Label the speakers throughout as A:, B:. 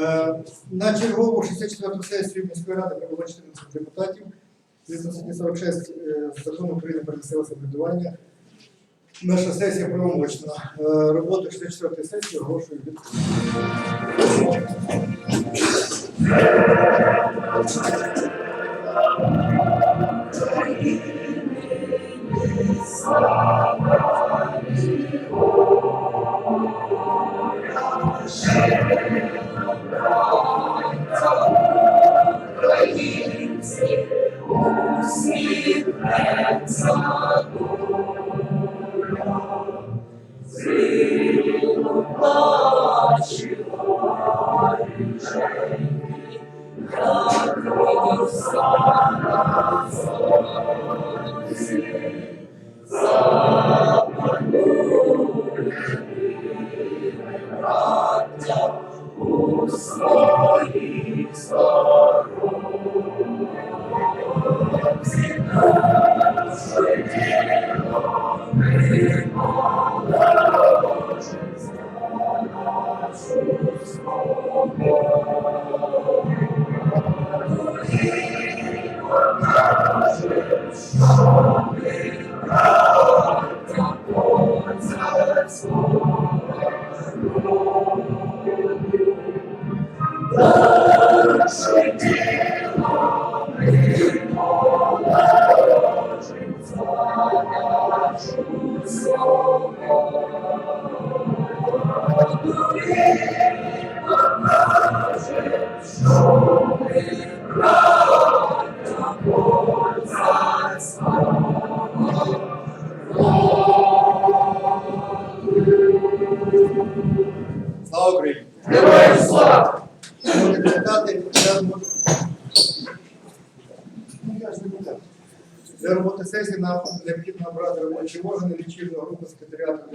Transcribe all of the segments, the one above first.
A: Е, На чергову 64 сесію міської ради прибуло 14 депутатів. Згідно статті 46 е, закону України про місцеве самоврядування. Наша сесія правомочна. Е, Роботу 64-ї сесії оголошую відкритою.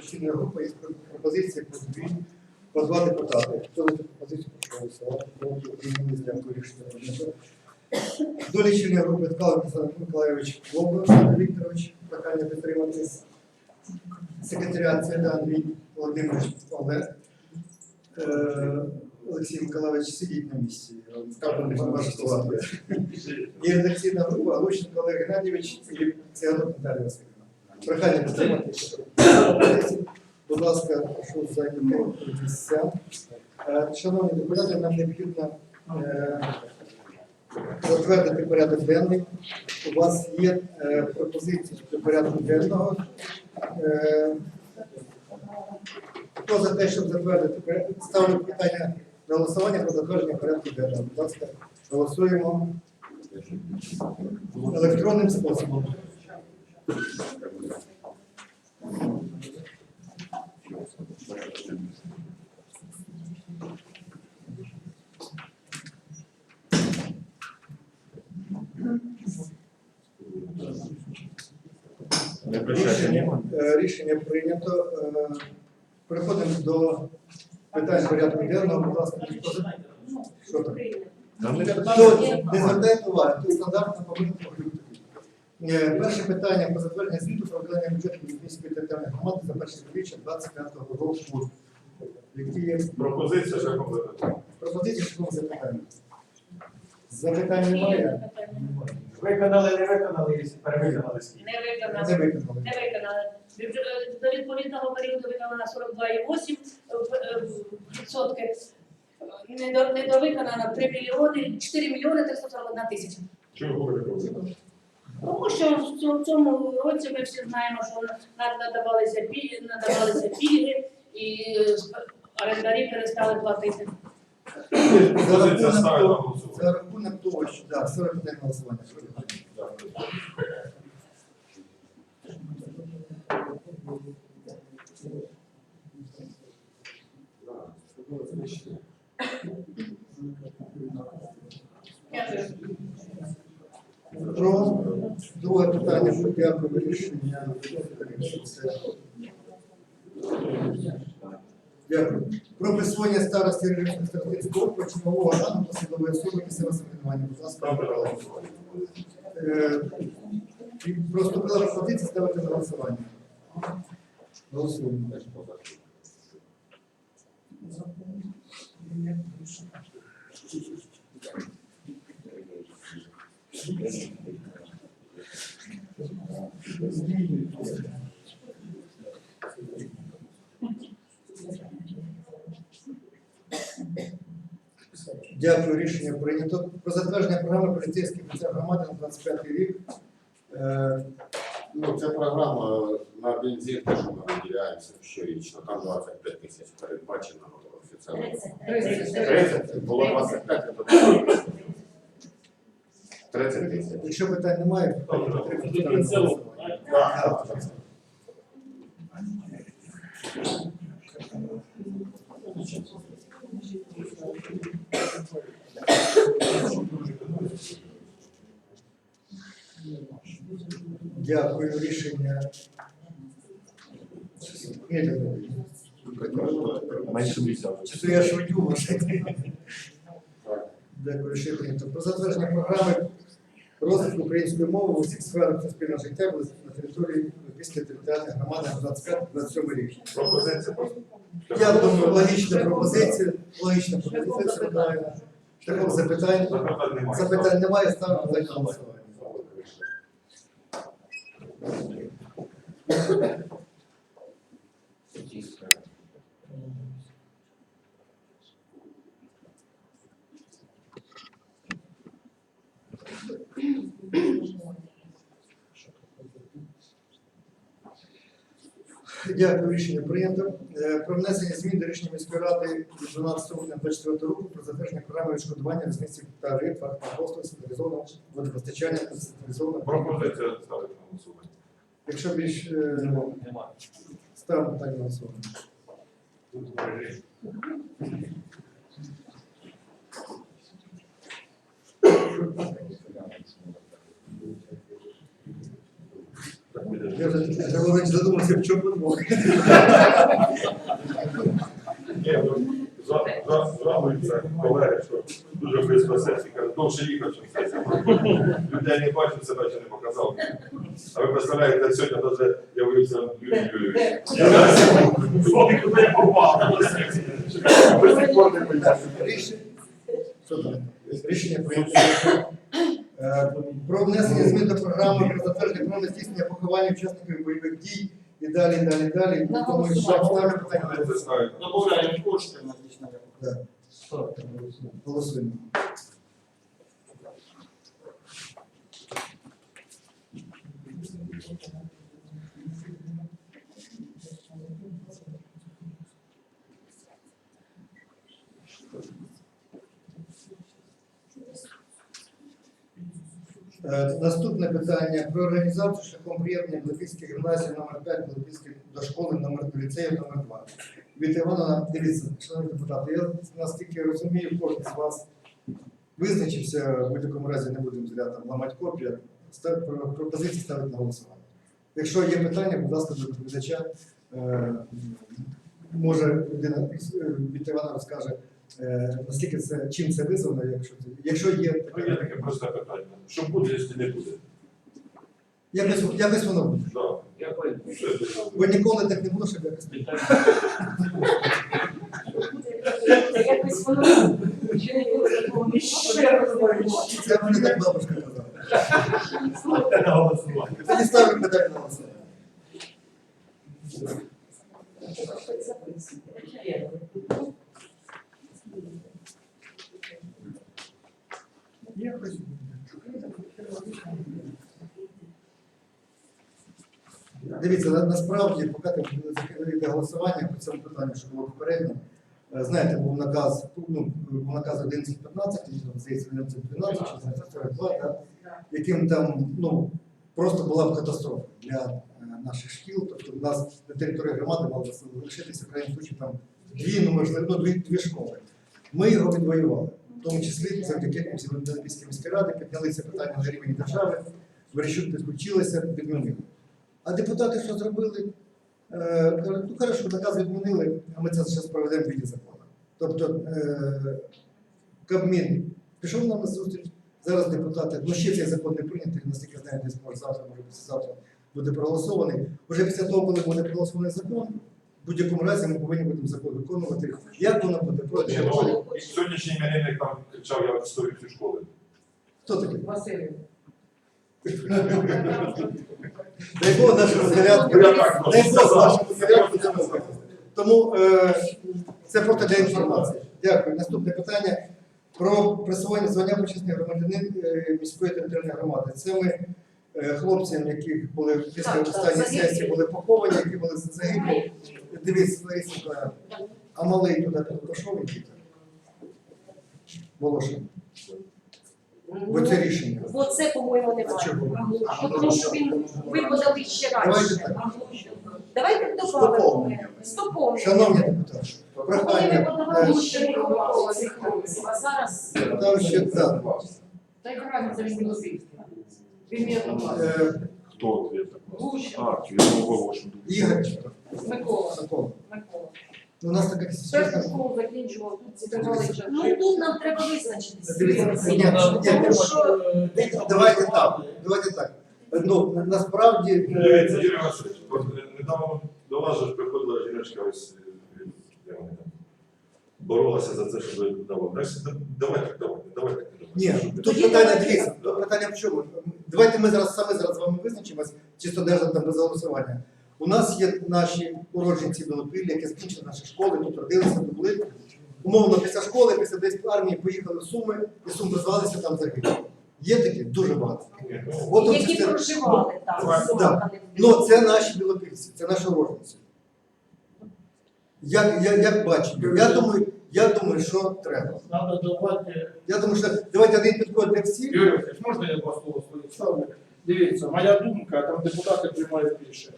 A: Секретаріату групи із пропозиції по дві по два депутати. Хто за цю пропозицію прошу голосувати? Проти утримались? Дякую, рішення прийнято. До лічильної групи Ткалик Олександр Миколайович Володимир Вікторович. Прохання підтримати. Секретаріат Цеда Андрій Володимирович Олег. Е, Олексій Миколаївич сидіть на місці. Вашу. І редакційна група Лущенко Олег Геннадійович і Ціганок Наталія Васильівна. Прохання підтримати. Будь ласка, прошу зайняти місця. Е, Шановні депутати, нам необхідно е, затвердити порядок денний. У вас є е, пропозиції до порядку денного. Хто за те, щоб затвердити? Ставлю питання на голосування про затвердження порядку денного. Будь ласка, голосуємо електронним способом. Е, Рішення прийнято. Е, Переходимо до питань порядку денного. Будь ласка, що там?
B: Не
A: звертайте уваги, тут бути. Е, Перше питання про затвердження звіту про виконання бюджету Львівської територіальної громади за перше півріччя 25 року. Які є
B: Пропозиція шляхом запитання.
A: пропозиції, що запитання? Запитань немає?
C: Виконали, не виконали, якщо перевиконали скільки.
D: Не
A: Не
D: виконали.
A: виконали.
D: Не виконали. Бюджет- До відповідного періоду виконано 42,8 е, відсотки. Недо- Недовиконано 3 мільйони, 4 мільйони 341 тисяча.
B: Чого ви робите?
D: Тому що в цьому- році ми всі знаємо, що надавалися пільги, надавалися пільги і орендарі перестали платити.
A: За рахунок того, що да, 41 голосування.
D: Дякую.
A: Про друге питання про порядку вирішення. Дякую. Про присвоєння старості старостинського округу чинового рану посадової особи місцевого самоврядування. Будь ласка,
B: голосування.
A: Е, пропозиція ставити на голосування. Голосуємо. Дякую, рішення прийнято. Про затвердження програми поліцейських офіцер громади на 25 рік. Е,
E: Ну, це програма на бензин, те, що ми виділяємося щорічно. Там 25 тисяч передбачено офіцерам. 30, було 25, то 30 тисяч.
A: Якщо питань немає, питання потрібно Дякую, рішення. То я швидю може? Дякую, рішення. Про затвердження програми розвитку української мови в усіх сферах суспільного життя на території після територіальної громади 25-27 рік.
B: Пропозиція просто.
A: Я думаю, логічна пропозиція, логічна пропозиція, це правильно. Шляхом запитань.
B: Запитань немає.
A: Ставимо на голосування. Дякую, рішення прийнято. Е, Про внесення змін до рішення міської ради 12 грудня 24 року про затвердження програми відшкодування різниці тариф та послуг централізованого водопостачання та централізованого.
B: Пропозиція ставити на голосування.
A: Якщо більш е, ставимо питання на голосування. Я вже Григорович задумався, в чому подвох.
B: Ні, ну, за- за- колеги, що дуже близько сесії, кажуть, довше їхав, чим сесія. Людей не бачив, себе ще не показав. А ви представляєте, сьогодні навіть явився Юрій Юрійович. Попав. Сих пор не.
A: Рішення. Що? Рішення прийнято. Е, Про внесення змін до програми про затвердження про здійснення поховання учасників бойових дій і далі, далі, далі.
D: На
A: Тому що ставлю питання.
C: Добавляємо кошти на.
A: Да. Голосуємо. Е, Наступне питання про організацію шляхом приєднання Блаківської гімназії номер 5 Блаківської до школи номер ліцею номер 2. Від Івана, дивіться, шановні депутати, я наскільки розумію, кожен з вас визначився, в будь-якому разі не будемо зря там ламати копію, пропозиції ставити на голосування. Якщо є питання, будь ласка, до доповідача. Е, Може, людина е, від Івана розкаже, е, наскільки це, чим це визвано, якщо, якщо є
B: Ну, Є таке просте питання. Що буде, якщо не буде?
A: якось, якось воно буде.
B: Да. Ну, що це?
A: Бо ніколи так не було, щоб якось.
F: Якось воно ще не було такого
A: Це мені так бабушка казала.
B: Ставте на голосування.
A: Тоді ставлю питання на голосування. Якось. Дивіться, насправді, поки ти закидуєте голосування по цьому питанню, що було попередньо, е, знаєте, був наказ, ну, був наказ 11.15, і, здається, 11.12, чи 11.42, яким там, ну, просто була б катастрофа для е, наших шкіл. Тобто у нас на території громади мало залишитися в крайньому случаї там дві, ну можливо, ну, дві, дві школи. Ми його відвоювали, в тому числі завдяки Львівській міській ради підняли це питання на рівні держави, Верещук підключилися, відмінили. А депутати що зробили? Е, кажуть, ну хорошо, наказ відмінили, а ми це зараз проведемо в віді закону. Тобто е, Кабмін пішов нам на зустріч. Зараз депутати, ну ще цей закон не прийнятий, наскільки знаєте, десь може завтра, може післязавтра буде проголосований. Уже після того, коли буде проголосований закон, В будь-якому разі ми повинні будемо закон виконувати. Як воно буде? Пройде.
B: ну, і Сьогоднішній іменинник там кричав, я відстою всю школи.
A: Хто такий?
F: Василь.
A: Дай Бог.
B: Я так
A: Дай Бог нашому зарядку це визнати. Тому е, це просто для інформації. Дякую. Наступне питання про присвоєння звання почесний громадянин е, міської територіальної громади. Це ми е, хлопцям, яких були після
F: Так, так,
A: останньої
F: загиблі.
A: сесії, були поховані, які були загиблі. Дивіться, Лариса Миколаївна, а малий туди пішов який там? Волошин. Бо це рішення.
F: Бо це, по-моєму, немає.
A: Чого?
F: Бо Тому що він ви подали ще раніше. Давайте додамо. Стоповне.
A: Шановні депутати,
F: ми
A: прохання.
F: подавали
A: е,
F: ще Микола цих хлопців, а зараз
A: Там ще да.
G: Та яка разниця.
A: Е,
B: Хто це?
G: Гуща.
B: А.
A: Ігор
G: Микола.
A: Сокол.
G: Микола.
A: У нас така
G: Першу школу закінчував, тут
F: ну тут нам треба визначитися.
A: Дивіться, ні, ні,
F: Тому що
A: Давайте так. Давайте так. Ну на- насправді
B: Дивіться,
A: е,
B: Юрій Васильович, от, е, недавно до вас же ж приходила жіночка ось, е, де вони там, боролася за це, щоб ви давали. Значить, да- давайте, давайте, давайте.
A: ні, тут питання дивіться. Тут питання в чому? Давайте ми зараз саме зараз з вами визначимось, чисто держа там без голосування. У нас є наші уродженці Білопілля, які закінчили наші школи, тут родилися, тут були. Умовно, після школи, після десь армії поїхали в Суми, і Сум призвалися там загинули. Є такі дуже багато. От
F: які
A: це-
F: проживали там,
A: Да. Ну, це наші білопільці, це наші уроженці. Як, як, як бачите, я думаю, я думаю, що треба.
C: Надо давати
A: Я думаю, що давайте один підход для всіх.
C: Юрій Васильович, можна я два слова? Дивіться, моя думка, там депутати приймають рішення.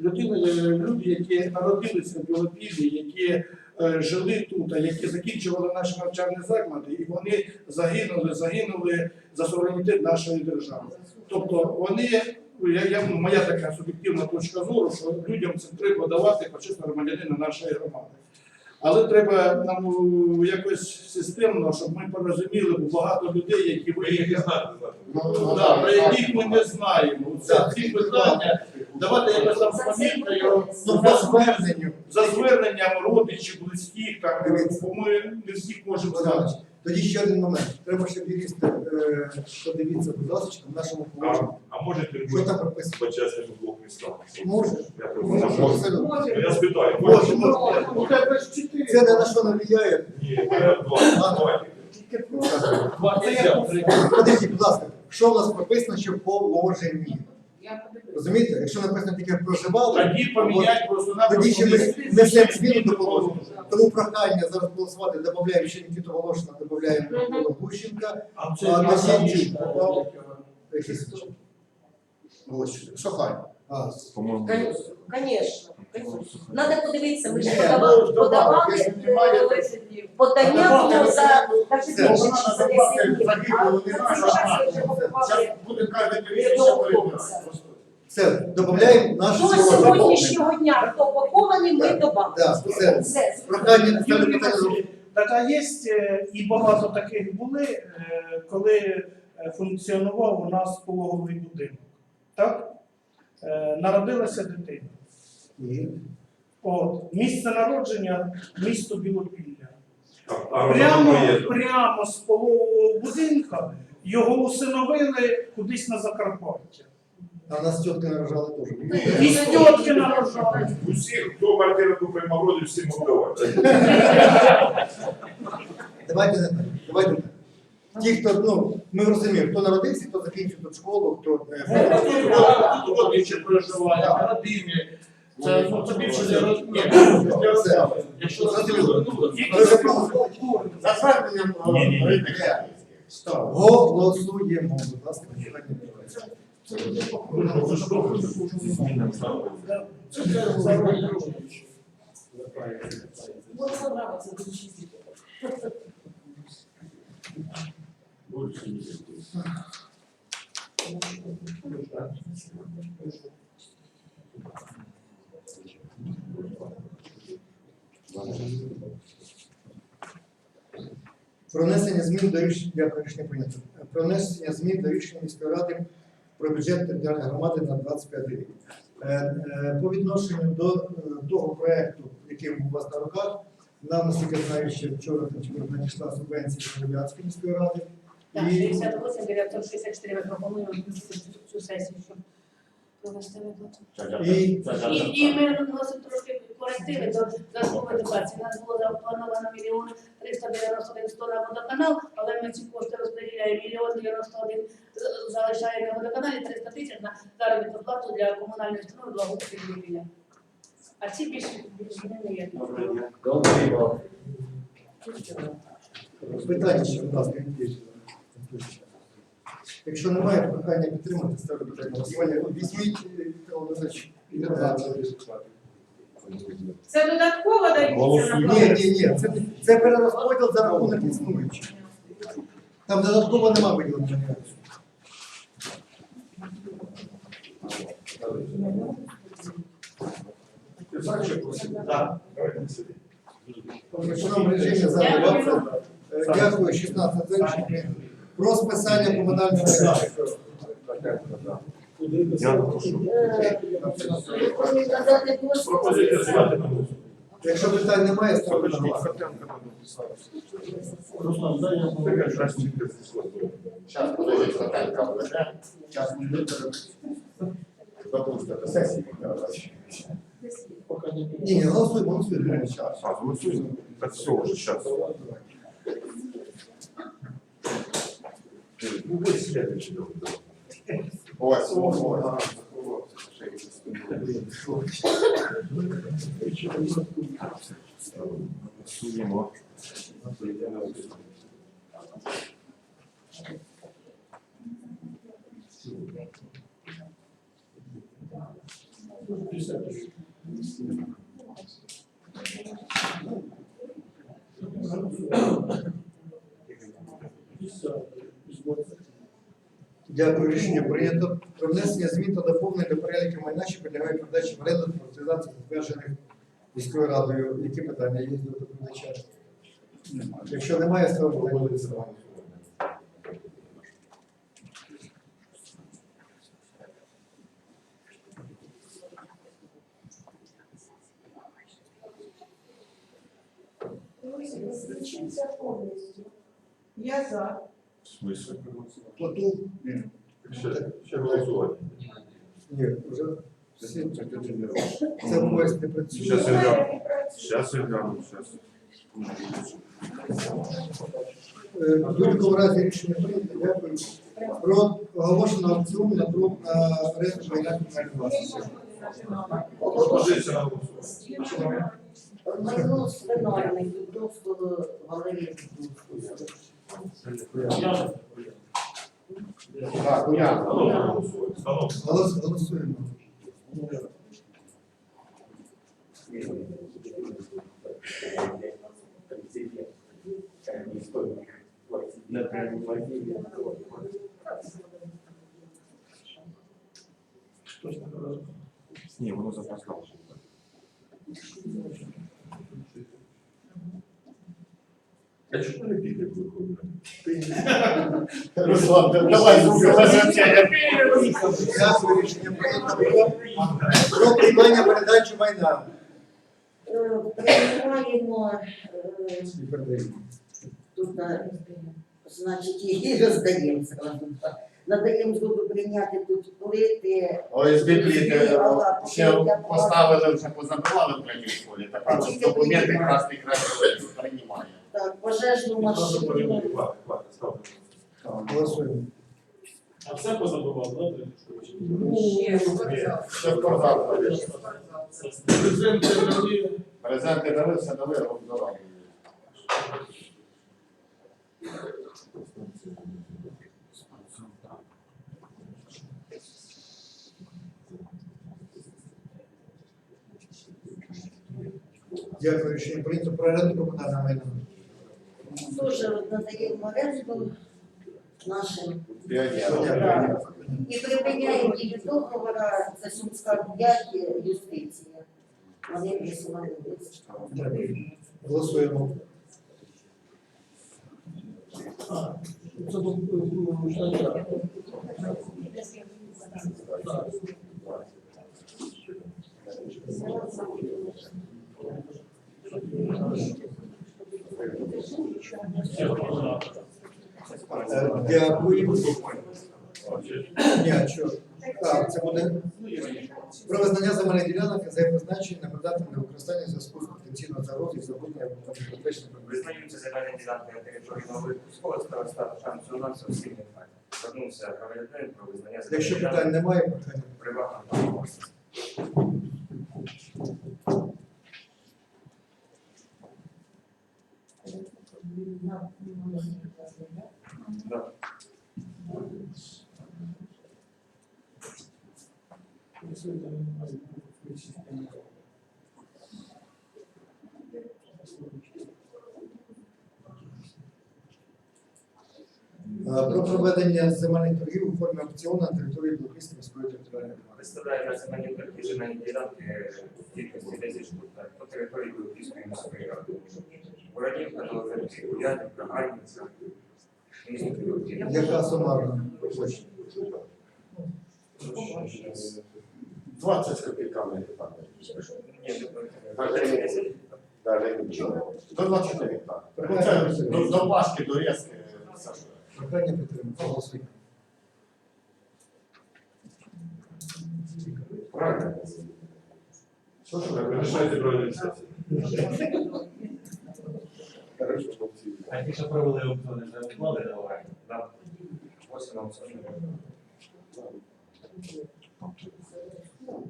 C: Людини, е, люди, які народилися в Білопіллі, які е, жили тут, а які закінчували наші навчальні заклади, і вони загинули, загинули за суверенітет нашої держави. Тобто вони, я, я, ну, моя така суб'єктивна точка зору, що людям це треба давати почесно громадянина нашої громади. Але треба нам ну, якось системно, щоб ми порозуміли, бо багато людей, які
B: Ви їх не знаєте.
C: Ну, про яких ми не знаємо. Це ці питання. Давайте якось там пам'ятаю
A: Ну, по зверненню.
C: за зверненням родичів, близьких, там,
A: Дивіться.
C: бо ми не всіх можемо знати.
A: Тоді ще один момент. Треба, щоб юристи е, подивіться, будь ласка, в нашому
B: А,
A: положенні.
B: а може ти
A: Що там прописано?
B: почесним у двох містах?
A: Може.
B: Я
A: Може,
B: може.
A: абсолютно.
B: Я спитаю.
A: Може,
B: може.
C: У тебе ж чотири.
A: Це не на що не впливає.
B: Ні, я два, два.
C: Два
A: будь ласка, що в нас прописано, що в положенні. Розумієте? Якщо написано тільки проживали,
C: Тоді поміняти просто
A: тоді ще ми несемо зміну до положення. Тому прохання зараз голосувати, додаємо ще Нікіту Волошина, додаємо Микола Гущенка,
C: А
A: на сім'ю попав. якийсь Волошин.
B: По-моєму.
F: Конечно, конечно. Надо подивитися, ми ж подавали,
A: ну,
F: подавали е, подання було за навіть
A: Все.
F: більше, ніж за 10 днів.
E: Загиблого
F: за
E: нема, а,
F: ми вже
E: буде кожен.
A: Все, додаємо наше
F: До сьогоднішнього дня, хто похований, ми добавили.
A: Так, все.
F: Все.
A: Прохання ставлю питання.
C: Так, є е, і багато таких були, е, коли е, функціонував у нас пологовий будинок. Так? Е, Народилася дитина. От, місце народження місто Білопілля. Прямо, прямо з пологового будинка його усиновили кудись на Закарпаття.
A: А нас тітки нарожали теж.
C: І з тітки народжали.
B: Усіх, хто квартиру купив Мавроді, всім віддавати.
A: Давайте не. Давайте. Ті, хто, ну, ми розуміємо, хто народився, хто закінчив тут школу, хто. е,
C: Тут родичі проживають, родини. Це, ну, більше для розмови. Якщо
A: Зрозуміло.
C: ну, за
E: зверненням.
A: Голосуємо, будь ласка.
C: Це
A: Про внесення змін до рішення, дякую, рішення прийнято. Про внесення змін до рішення міської ради про бюджет територіальної громади на 25 рік. Е, е, По відношенню до е, того проекту, який у вас на руках, нам, наскільки знаю, ще вчора надійшла субвенція від міської ради.
D: Так,
A: І
D: 68 964 ми пропонуємо цю- сесію, щоб провести виплату.
A: І-
D: І, і ми вносимо трошки корективи до додаткової дотації. У нас було заплановано мільйон 391 100 на водоканал, але ми ці кошти розподіляємо мільйон 91 з- залишаємо на водоканалі 300 тисяч на заробітну плату для комунальної установи благоустрою будівля. А ці більше більше не є.
A: питання ще, будь ласка, Якщо немає, прохання підтримати, ставлю питання. голосування. Візьміть, е, Віктор Володимирович.
G: Це додатково дається на
A: Ні, ні, ні, це, це перерозподіл за рахунок існуючих. Там додатково нема виділення. Е, Дякую, 16 за рішення. Про списання комунального
B: голосу.
A: Якщо питань немає, ставлю на голосування.
C: Руслан, дай я.
E: Зараз подивіться, Наталька веде. Зараз ми Допустимо до сесії.
C: Поки не
A: Ні, ні, голосуємо, голосуємо.
B: А, голосуємо. Так все, вже зараз. Ну, ви слідуючий договір.
E: Ось, ось,
B: Голосуємо.
A: Дякую, рішення прийнято. Про внесення змін та доповнень до переліку майна, що підлягає передачі в оренду приватизації затверджених міською радою. Які питання є до доповідача? Якщо немає, ставимо на голосування.
G: Я за.
B: Смислі?
A: Плату?
B: Ще, ще голосувати.
A: Ні, вже всі. Це ось не працює.
B: Щас я гляну. Щас я гляну, щас.
A: Е, В будь-якому разі рішення прийнято. Дякую. Про оголошено аукціон на друг на оренду майна комунальної власності.
B: Пропозиція на голосування.
F: Свинарник, Дубровського Валерія
E: Так.
A: Голос- Голосуємо.
B: Ні, воно запускало. А чому не піде виходить?
E: Руслан, давай звук
A: рішення прийнято. Про- Про приймання передачі майна.
F: Е, Приймаємо е, тут, на- значить, її роздаємо зразу. Надаємо згоду прийняти тут плити.
E: ОСБ пліти ще поставили, вже позабивали в третій школі. Тепер тут документи красний красний приймає.
F: Так, пожежну машину.
B: Хватить, хватить, ставте.
A: Голосуємо.
C: А все позабував, да?
G: Ще спортзал.
E: Ще в спортзал.
C: Презенти дали.
E: Презенти дали, все дали, роздавали.
A: Дякую, рішення прийнято. Про оренду комунального майна.
F: Теж надаємо в оренду нашим.
E: Піонер.
F: І припиняємо дію договора, за Сумська 5 юстиція. Вони присували.
A: Голосуємо.
C: Це був е, Жаня.
A: Дякую. Ні, а що? Так, це буде про визнання земельних ділянок за їх призначення непридатним для використання зв'язку з потенційною загрозою забруднення або безпечним
H: Визнаються земельні ділянки на території нової Кузького староста шансу на фактів. Звернувся громадянин про визнання
A: Якщо питань немає, питання.
H: приватного власності.
A: Про проведення земельних торгів у формі аукціону на території Білопільської міської територіальної громади.
H: Представляє на земельні торги земельні ділянки в кількості 10 штук по території Білопільської міської ради. Бородівка, Нововербський, Кулянівка, Гарниця. Місто.
A: Яка сумарна площа?
E: 20 з копійками гектар.
H: Ні, не
E: Так,
H: пам'ятаю. 10.
E: Даже. До 20 гектар. Ну, це до, до Пашки, до Резки. все ж.
A: Прохання підтримати. Голосуємо.
E: Правильно?
B: Що ж ви вирішаєте про?
E: Хорошо, хлопці.
I: А ті, що провели аукціони, вже відклали договори?
H: Да. Ось на аукціоні.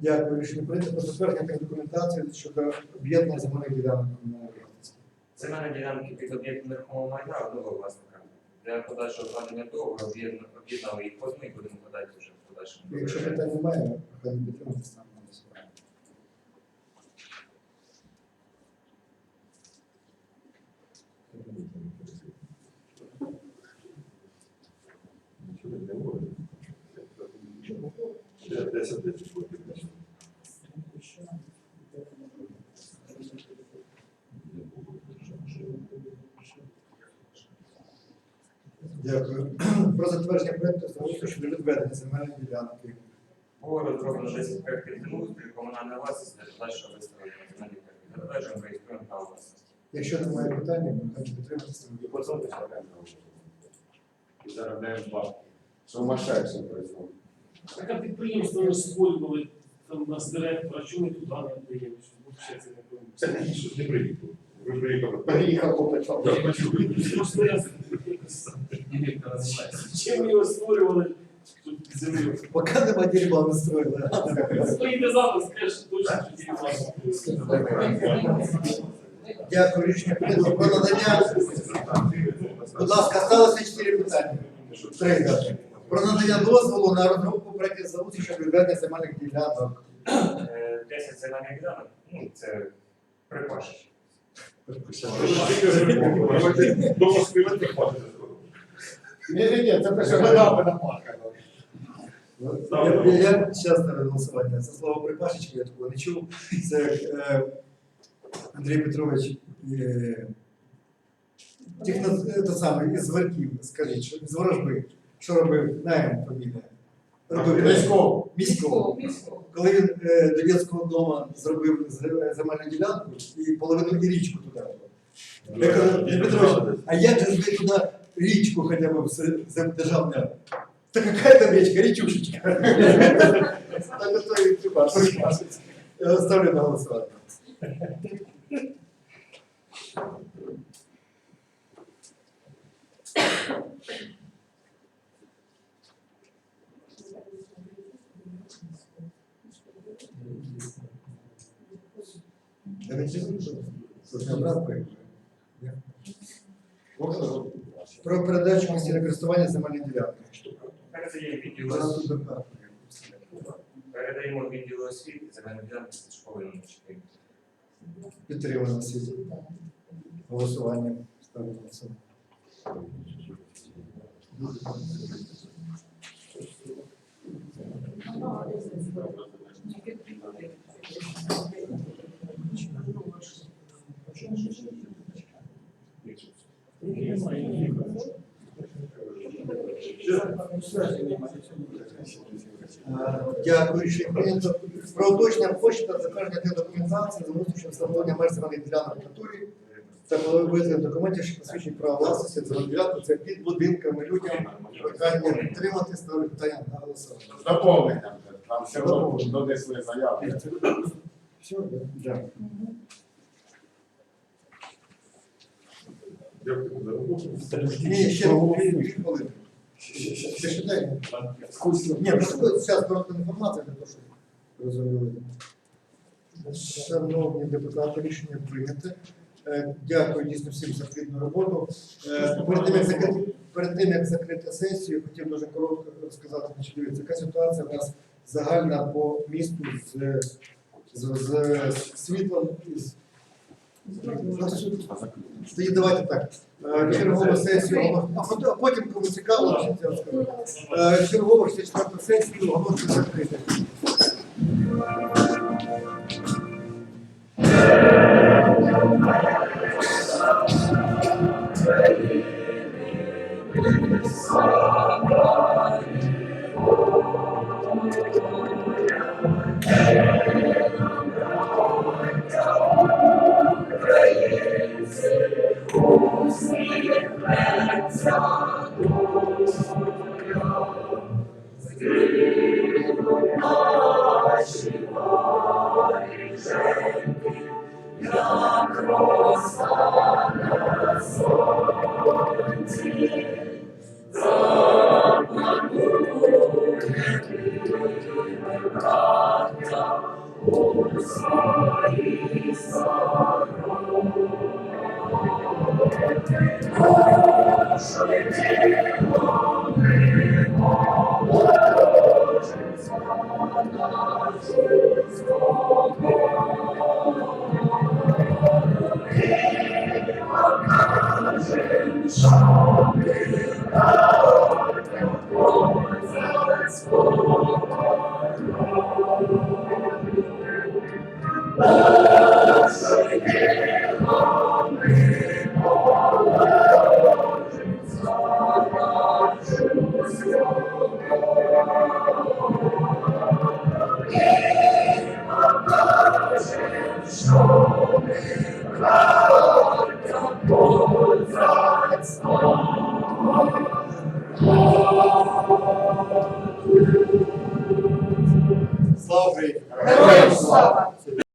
A: Дякую. Рішення прийнято про затвердження та документації щодо об'єднання земельних ділянок комунальної власності.
H: Земельні ділянки під об'єктом нерухомого майна одного власника. Для подальшого вкладення договору об'єдна- об'єднали їх позми і будемо подати вже в подальшому.
A: Якщо питань немає, прохання підтримати саме голосування.
B: Ще 10 10 буде.
A: Дякую. Про затвердження проекту залишку щодо відведення земельної ділянки.
H: Було розроблено 10 проєктів землеустрою, комунальна власність для подальшого виставлення земельних торгів. Затверджуємо реєструємо право власності.
A: Якщо немає питань, прохання підтримати
E: І по цьому заробляємо гроші. І заробляємо бабки. Сумасшедшим працюємо.
J: Так а підприємство створювали там нас директора, чому ми туди не даємо? Взагалі це не пойму.
B: Це не що не приїхав. Ви приїхали.
E: Приїхав попитав.
J: Просто я якось
I: Директора немає.
J: чим його створювали тут землю.
A: Поки нема дерьма не строїли.
J: Стоїте зараз, скажеш, точно що дерьмо.
A: Дякую, рішення прийнято про надання. Будь ласка, сталося чотири питання. Три. Про надання дозволу на розробку проєктів залучення щодо відведення земельних ділянок.
H: Е, 10 земельних ділянок, ну це припаші.
B: До Москви не хватить.
E: Ні, ні, ні, це те, що видами напахано.
A: Я, я, я часто на голосування. Це слово припашечки, я такого не чув. Це е, Андрій Петрович. Е, техно, це саме, із Варків, скажіть, що, з Ворожби. Що робив? Наєм фамілія. Робив
E: Міського.
A: міського. Коли він е, до дитячого дому зробив з- земельну ділянку і половину і річку туди. Я кажу, Андрій Петрович, а як же ж ви туди річку хоча б з- з державне? Та какая там річка, річушечка. Так ото і треба припасити. Я ставлю на голосування. Я не чую, що Про передачу постійне користування земельної ділянки.
H: Передаємо відділу освіти. Передаємо відділу освіти, земельні ділянки з школи номер 4.
A: Підтримуємо всі. Голосування. Ставлю на голосування. Е, Дякую, рішення прийнято. Про уточнення площі та затвердження документації за внутрішнім встановлення меж земельних ділянок в натурі та коли визнання документів, що посвідчують право власності, земледілянку, це під будинками людям. Прохання підтримати, ставлю питання на голосування.
E: З доповненням. Там все одно донесли заяви.
A: Все, дякую.
B: Дякую за роботу.
A: Ні, ще дві хвилини. Ще ще дай. Ні, просто зараз коротка інформація для того, щоб розуміли. Шановні депутати, рішення прийняте. Е, Дякую дійсно всім за плідну роботу. Е, Перед тим, як закрити, перед тим, як закрити сесію, хотів дуже коротко розказати, значить, дивіться, яка ситуація у нас загальна по місту з, з, з світлом і з тоді давайте так. Чергова сесія, а пот- а потім, кому цікаво, я розкажу. Е, Чергову 64 сесію оголошую закрити.
K: Thank you.